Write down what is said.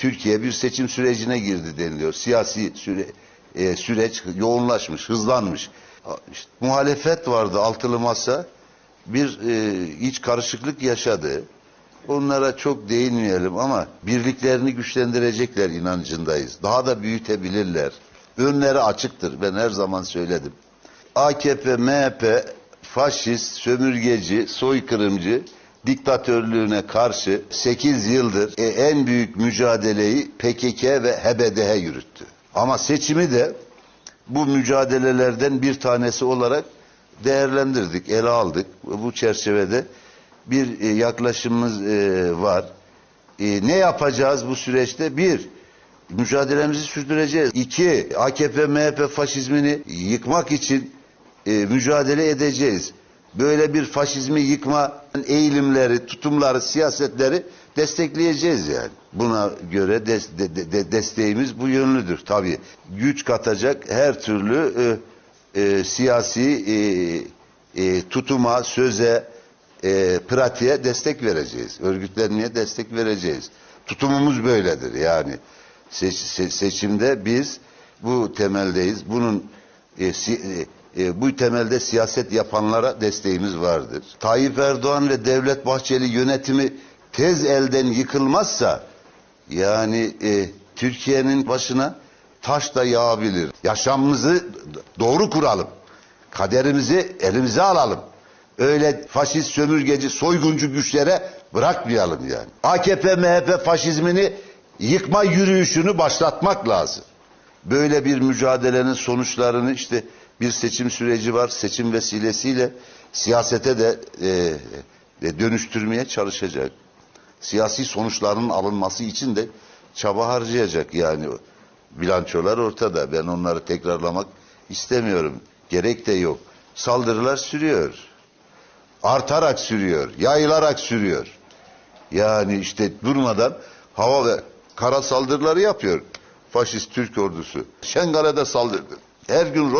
Türkiye bir seçim sürecine girdi deniliyor. Siyasi süre, e, süreç yoğunlaşmış, hızlanmış. İşte muhalefet vardı altılı masa. Bir e, iç karışıklık yaşadı. Onlara çok değinmeyelim ama birliklerini güçlendirecekler inancındayız. Daha da büyütebilirler. Önleri açıktır. Ben her zaman söyledim. AKP, MHP faşist, sömürgeci, soykırımcı diktatörlüğüne karşı 8 yıldır e, en büyük mücadeleyi PKK ve HBDH yürüttü. Ama seçimi de bu mücadelelerden bir tanesi olarak değerlendirdik, ele aldık. Bu çerçevede bir e, yaklaşımımız e, var. Ne yapacağız bu süreçte? Bir, mücadelemizi sürdüreceğiz. İki, AKP, MHP faşizmini yıkmak için mücadele edeceğiz. Böyle bir faşizmi yıkma eğilimleri, tutumları, siyasetleri destekleyeceğiz yani. Buna göre des- de- de- de- desteğimiz bu yönlüdür. Tabii güç katacak her türlü e, e, siyasi e, e, tutuma, söze, e, pratiğe destek vereceğiz. Örgütlenmeye destek vereceğiz. Tutumumuz böyledir yani. Seç- se- seçimde biz bu temeldeyiz. Bunun e, si- e, e, bu temelde siyaset yapanlara desteğimiz vardır. Tayyip Erdoğan ve Devlet Bahçeli yönetimi tez elden yıkılmazsa yani e, Türkiye'nin başına taş da yağabilir. Yaşamımızı doğru kuralım. Kaderimizi elimize alalım. Öyle faşist, sömürgeci, soyguncu güçlere bırakmayalım yani. AKP, MHP faşizmini yıkma yürüyüşünü başlatmak lazım. Böyle bir mücadelenin sonuçlarını işte bir seçim süreci var. Seçim vesilesiyle siyasete de e, e, dönüştürmeye çalışacak. Siyasi sonuçların alınması için de çaba harcayacak yani. Bilançolar ortada. Ben onları tekrarlamak istemiyorum. Gerek de yok. Saldırılar sürüyor. Artarak sürüyor. Yayılarak sürüyor. Yani işte durmadan hava ve kara saldırıları yapıyor. Faşist Türk ordusu. Şengal'e de saldırdı. Her gün